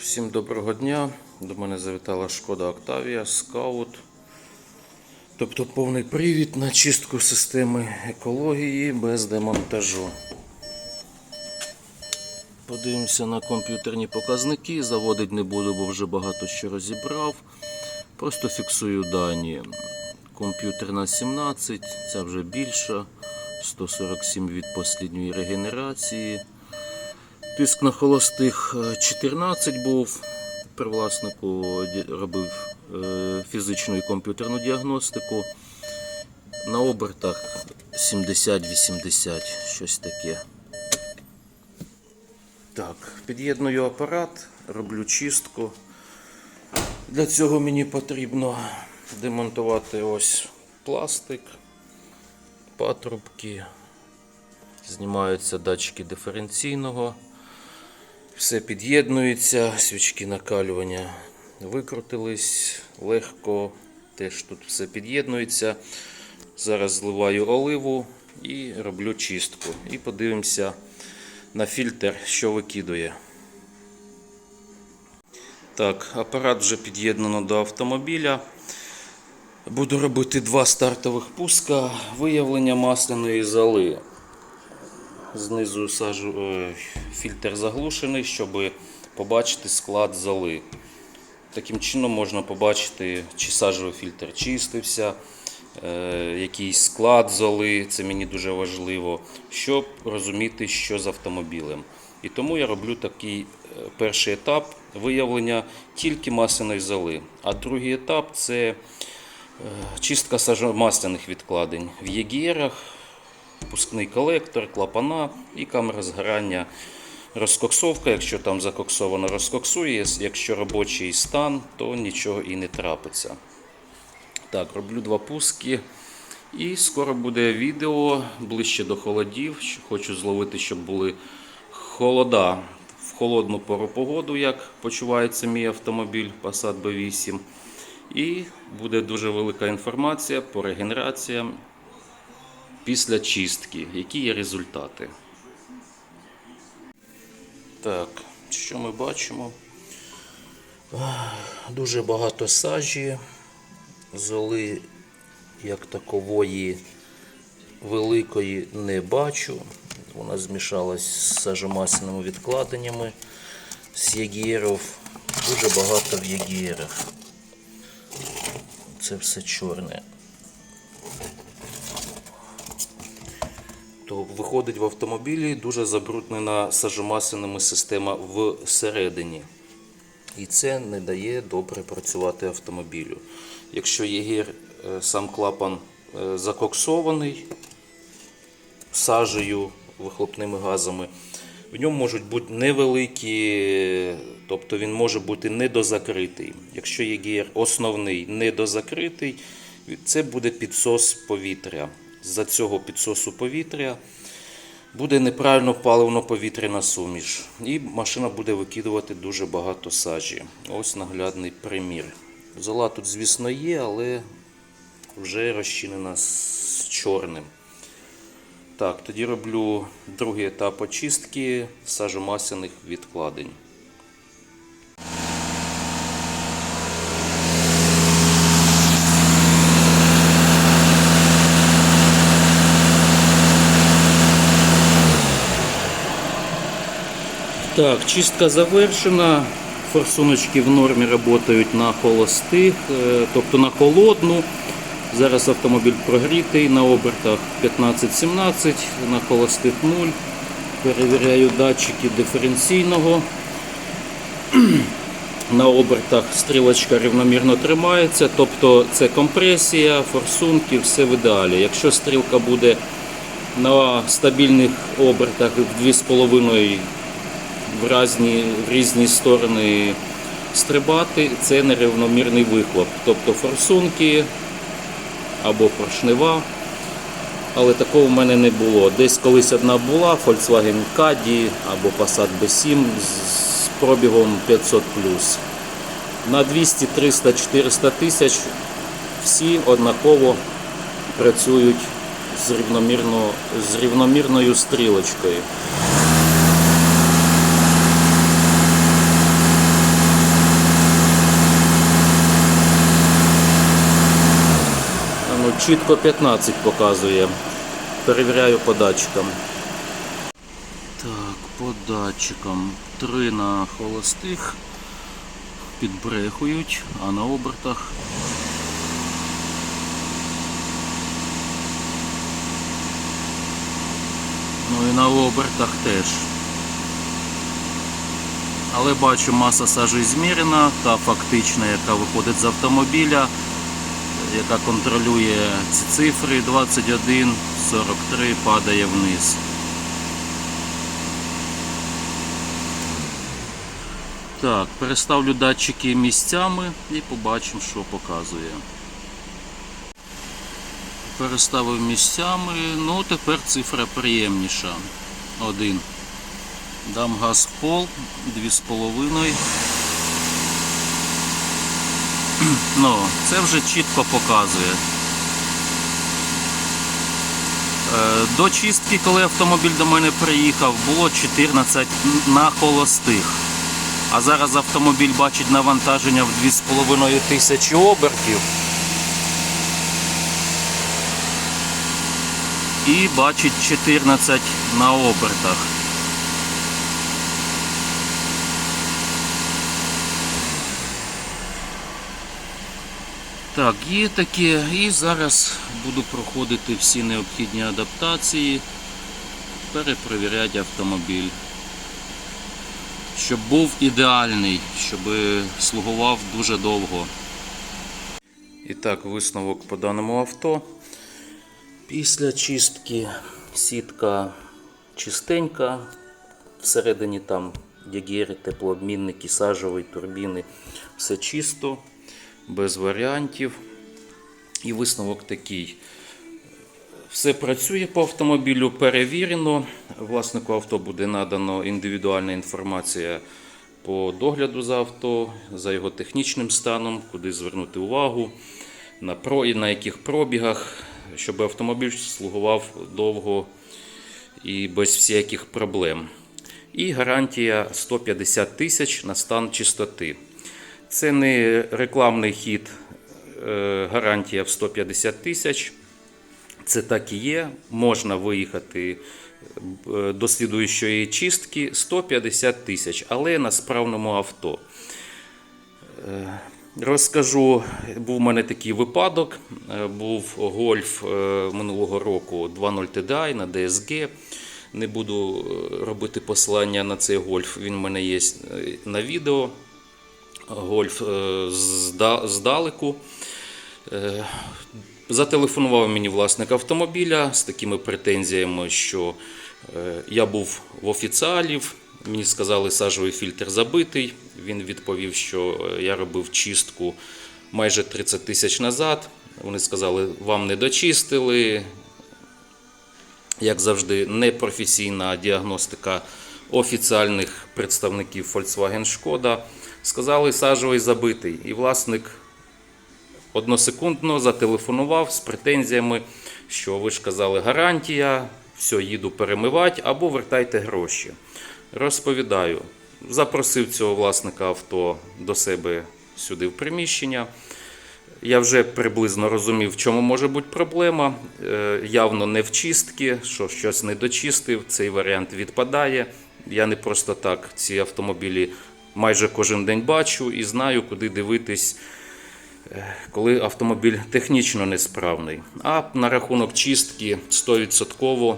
Всім доброго дня. До мене завітала шкода Octavia Scout. Тобто повний привід на чистку системи екології без демонтажу. Подивимося на комп'ютерні показники. Заводить не буду, бо вже багато що розібрав. Просто фіксую дані. Комп'ютерна 17, це вже більша. 147 від послідньої регенерації. Тиск на холостих е, 14 був. При власнику робив е, фізичну і комп'ютерну діагностику. На обертах 70-80, щось таке. Так, під'єдную апарат, роблю чистку. Для цього мені потрібно демонтувати ось пластик, патрубки, знімаються датчики диференційного. Все під'єднується, свічки накалювання викрутились легко, теж тут все під'єднується. Зараз зливаю оливу і роблю чистку. І подивимося на фільтр, що викидує. Так, апарат вже під'єднано до автомобіля. Буду робити два стартових пуска виявлення масляної золи. Знизу сажу, е, фільтр заглушений, щоб побачити склад золи. Таким чином можна побачити, чи сажовий фільтр чистився, е, який склад золи, це мені дуже важливо, щоб розуміти, що з автомобілем. І тому я роблю такий е, перший етап виявлення тільки масляної золи. А другий етап це чистка сажомасляних відкладень в єгерах, впускний колектор, клапана і камера згорання. Розкоксовка, якщо там закоксовано, розкоксує. Якщо робочий стан, то нічого і не трапиться. Так, роблю два пуски. І скоро буде відео ближче до холодів. Хочу зловити, щоб були холода в холодну пору погоду, як почувається мій автомобіль Passat B8. І буде дуже велика інформація по регенераціям після чистки, які є результати. Так, що ми бачимо? Дуже багато сажі, золи як такової великої не бачу. Вона змішалась з сажомасними відкладеннями з ягірів. Дуже багато в ягірах. Це все чорне. То виходить в автомобілі дуже забруднена сажомасляними система всередині. І це не дає добре працювати автомобілю. Якщо єгір, е, сам клапан е, закоксований сажею, вихлопними газами, в ньому можуть бути невеликі, тобто він може бути недозакритий. Якщо єгір основний недозакритий, це буде підсос повітря. З-за цього підсосу повітря буде неправильно паливно-повітряна суміш. І машина буде викидувати дуже багато сажі. Ось наглядний примір. Зола тут, звісно, є, але вже розчинена з чорним. Так, тоді роблю другий етап очистки сажомасляних відкладень. Так, чистка завершена. Форсуночки в нормі працюють на холостих, е, тобто на холодну. Зараз автомобіль прогрітий на обертах 15-17, на холостих 0. Перевіряю датчики диференційного. На обертах стрілочка рівномірно тримається, тобто це компресія, форсунки, все в ідеалі. Якщо стрілка буде на стабільних обертах в 2,5 в різні, в різні сторони стрибати, це нерівномірний вихлоп. Тобто форсунки або поршнева. Але такого в мене не було. Десь колись одна була Volkswagen Caddy або Passat B7 з пробігом 500 На 200, 300, 400 тисяч всі однаково працюють з, рівномірно, з рівномірною стрілочкою. Чітко 15 показує. Перевіряю по датчикам. Так, по датчикам. Три на холостих підбрехують, а на обертах. Ну і на обертах теж. Але бачу, маса сажі змірена, та фактична, яка виходить з автомобіля, яка контролює ці цифри 21, 43 падає вниз. Так, переставлю датчики місцями і побачимо, що показує. Переставив місцями, ну тепер цифра приємніша. Один. Дам газ в пол, дві з половиною. Ну, це вже чітко показує. Е, До чистки, коли автомобіль до мене приїхав, було 14 на холостих. А зараз автомобіль бачить навантаження в 2,5 тисячі обертів. І бачить 14 на обертах. Так, є таке. І зараз буду проходити всі необхідні адаптації, перепровіряти автомобіль. Щоб був ідеальний, щоб слугував дуже довго. І так, висновок по даному авто. Після чистки сітка чистенька. Всередині там дягери, теплообмінники, сажові турбіни. Все чисто, без варіантів. І висновок такий. Все працює по автомобілю, перевірено. Власнику авто буде надано індивідуальна інформація по догляду за авто, за його технічним станом, куди звернути увагу, на, про, і на яких пробігах, щоб автомобіль слугував довго і без всяких проблем. І гарантія 150 тисяч на стан чистоти. Це не рекламний хід, е, гарантія в 150 тисяч. Це так і є. Можна виїхати е, до слідуючої чистки 150 тисяч, але на справному авто. Е, Розкажу, був у мене такий випадок. Був гольф минулого року 2.0 TDI на DSG. Не буду робити посилання на цей гольф. Він в мене є на відео. Гольф е, здалеку. Е, Зателефонував мені власник автомобіля з такими претензіями, що е, я був в офіціалів. Мені сказали, сажовий фільтр забитий. Він відповів, що я робив чистку майже 30 тисяч назад. Вони сказали, вам не дочистили. Як завжди, непрофесійна діагностика офіціальних представників Volkswagen Шкода. Сказали, сажовий забитий. І власник односекундно зателефонував з претензіями, що ви ж казали гарантія, все, їду перемивати або вертайте гроші. Розповідаю, запросив цього власника авто до себе сюди в приміщення. Я вже приблизно розумів, в чому може бути проблема. Е, Явно не в чистки, що щось не дочистив, цей варіант відпадає. Я не просто так ці автомобілі майже кожен день бачу і знаю, куди дивитись коли автомобіль технічно несправний. А на рахунок чистки 100%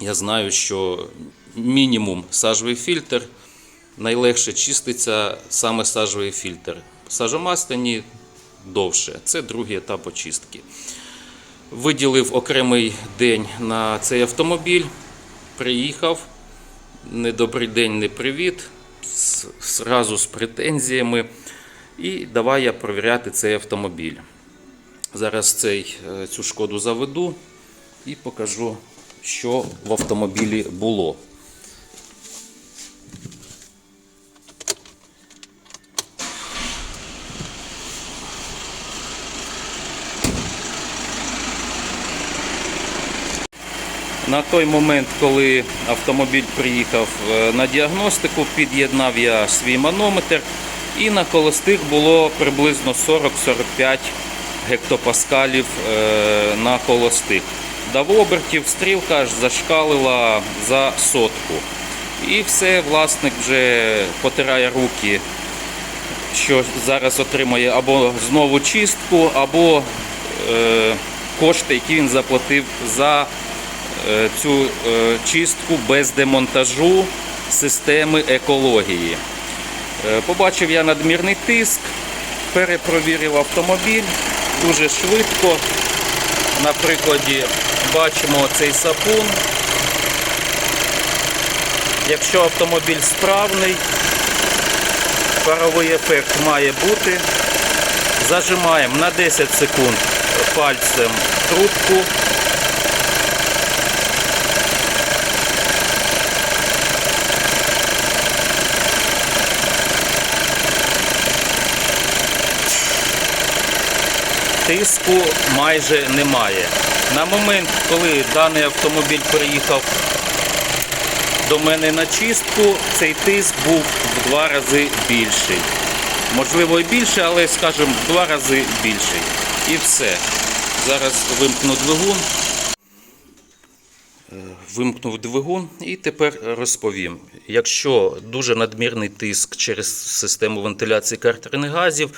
я знаю, що мінімум сажовий фільтр найлегше чиститься саме сажовий фільтр. Сажомасляні довше. Це другий етап очистки. Виділив окремий день на цей автомобіль, приїхав. Не добрий день, не привіт. З- Зразу з претензіями. І давай я провіряти цей автомобіль. Зараз цей, е, цю шкоду заведу і покажу, що в автомобілі було. На той момент, коли автомобіль приїхав е, на діагностику, під'єднав я свій манометр, і на холостих було приблизно 40-45 гектопаскалів е, на холостих. Дав обертів, стрілка аж зашкалила за сотку. І все, власник вже потирає руки, що зараз отримає або знову чистку, або е, кошти, які він заплатив за цю е, чистку без демонтажу системи екології. Е, Побачив я надмірний тиск, перепровірив автомобіль дуже швидко. На прикладі бачимо цей сапун. Якщо автомобіль справний, паровий ефект має бути. Зажимаємо на 10 секунд пальцем трубку. Тиску майже немає. На момент, коли даний автомобіль приїхав до мене на чистку, цей тиск був в два рази більший. Можливо і більше, але скажімо, в два рази більший. І все. Зараз вимкну двигун. Е, Вимкнув двигун і тепер розповім. Якщо дуже надмірний тиск через систему вентиляції картерних газів,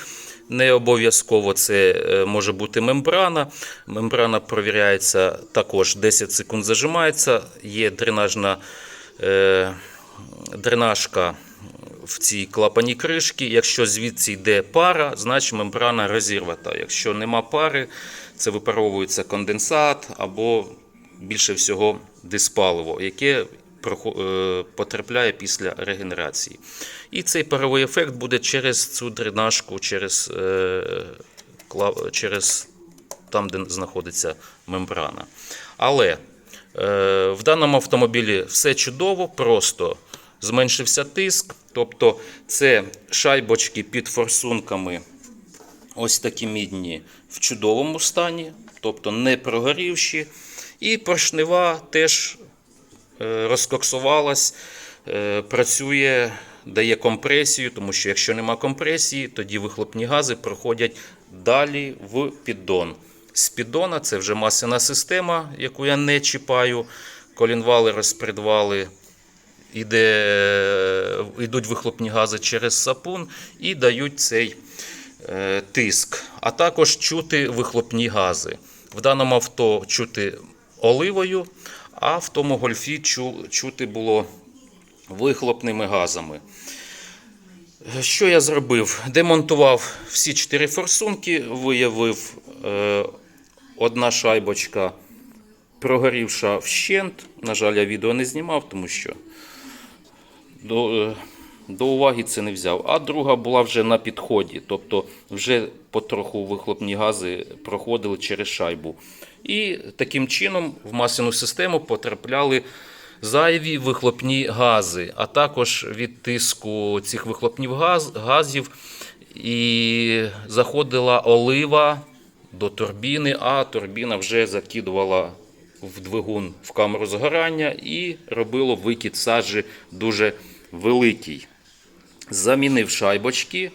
не обов'язково це е, може бути мембрана. Мембрана провіряється також 10 секунд зажимається. Є дренажна е, дренажка в цій клапаній кришці. Якщо звідси йде пара, значить мембрана розірвата. Якщо нема пари, це випаровується конденсат або більше всього диспаливо, яке потрапляє після регенерації. І цей паровий ефект буде через цю дренажку, через, е, через там, де знаходиться мембрана. Але е, в даному автомобілі все чудово, просто зменшився тиск. Тобто це шайбочки під форсунками ось такі мідні в чудовому стані, тобто не прогорівші. І поршнева теж е, розкоксувалась, е, працює, дає компресію, тому що якщо нема компресії, тоді вихлопні гази проходять далі в піддон. З піддона це вже масляна система, яку я не чіпаю. Колінвали, розпредвали, іде, йдуть вихлопні гази через сапун і дають цей е, тиск, а також чути вихлопні гази. В даному авто чути оливою, а в тому гольфі чу- чути було вихлопними газами. Що я зробив? Демонтував всі чотири форсунки, виявив е, одна шайбочка прогорівша вщент. На жаль, я відео не знімав, тому що до, е, до уваги це не взяв. А друга була вже на підході, тобто вже потроху вихлопні гази проходили через шайбу. І таким чином в масляну систему потрапляли зайві вихлопні гази, а також від тиску цих вихлопних газ, газів і заходила олива до турбіни, а турбіна вже закидувала в двигун в камеру згорання і робило викид сажі дуже великий. Замінив шайбочки,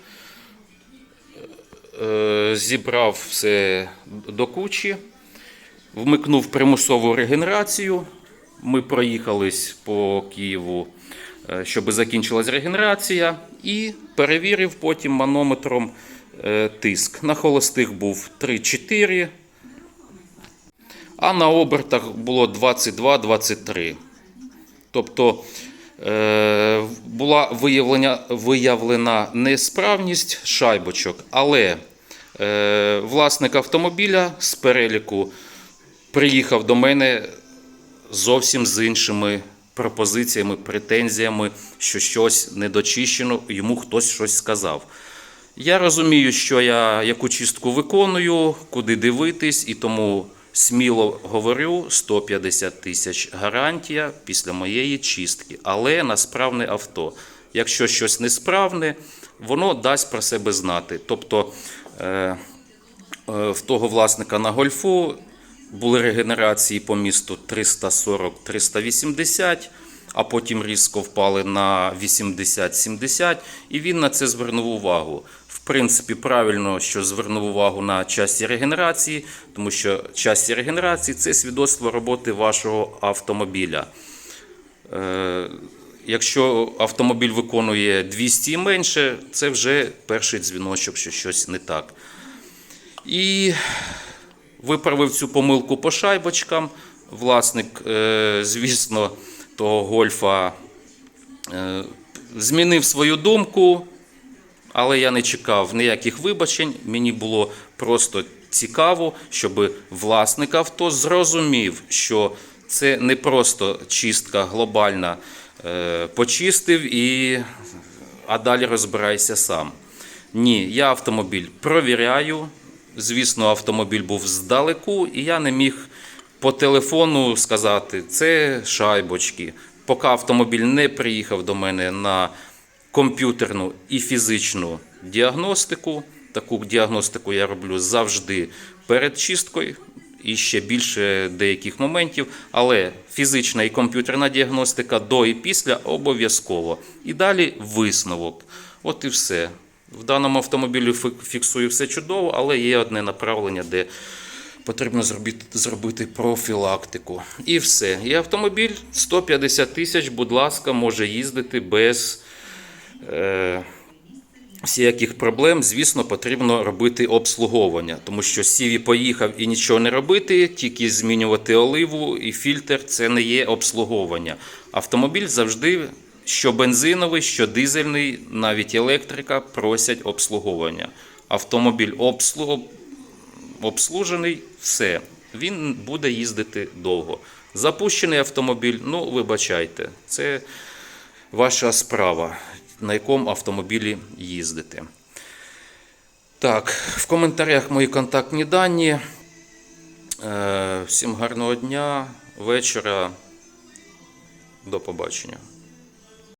е, зібрав все до кучі, вмикнув примусову регенерацію. Ми проїхались по Києву, е, щоб закінчилась регенерація, і перевірив потім манометром е, тиск. На холостих був 3-4, а на обертах було 22-23. Тобто е, була виявлення, виявлена несправність шайбочок, але власник автомобіля з переліку приїхав до мене зовсім з іншими пропозиціями, претензіями, що щось недочищено, йому хтось щось сказав. Я розумію, що я яку чистку виконую, куди дивитись, і тому сміло говорю 150 тисяч гарантія після моєї чистки, але на справне авто. Якщо щось несправне, воно дасть про себе знати. Тобто е, е, в того власника на гольфу були регенерації по місту 340-380, а потім різко впали на 80-70, і він на це звернув увагу. В принципі, правильно, що звернув увагу на часті регенерації, тому що часті регенерації це свідоцтво роботи вашого автомобіля. Е, Якщо автомобіль виконує 200 і менше, це вже перший дзвіночок, що щось не так. І виправив цю помилку по шайбочкам. Власник, е, звісно, того гольфа е, змінив свою думку, але я не чекав ніяких вибачень. Мені було просто цікаво, щоб власник авто зрозумів, що це не просто чистка глобальна. Е, Почистив і а далі розбирайся сам. Ні, я автомобіль провіряю. Звісно, автомобіль був здалеку, і я не міг по телефону сказати, це шайбочки. Поки автомобіль не приїхав до мене на комп'ютерну і фізичну діагностику. Таку діагностику я роблю завжди перед чисткою і ще більше деяких моментів. Але фізична і комп'ютерна діагностика до і після обов'язково. І далі висновок. От і все. В даному автомобілі фі- фіксую все чудово, але є одне направлення, де потрібно зробити, зробити профілактику. І все. І автомобіль 150 тисяч, будь ласка, може їздити без е, всяких проблем. Звісно, потрібно робити обслуговування, тому що сіві поїхав і нічого не робити, тільки змінювати оливу і фільтр це не є обслуговування. Автомобіль завжди. Що бензиновий, що дизельний, навіть електрика просять обслуговування. Автомобіль обслуг... обслужений, все. Він буде їздити довго. Запущений автомобіль, ну вибачайте, це ваша справа, на якому автомобілі їздити. Так, в коментарях мої контактні дані. Е, Всім гарного дня, вечора. До побачення.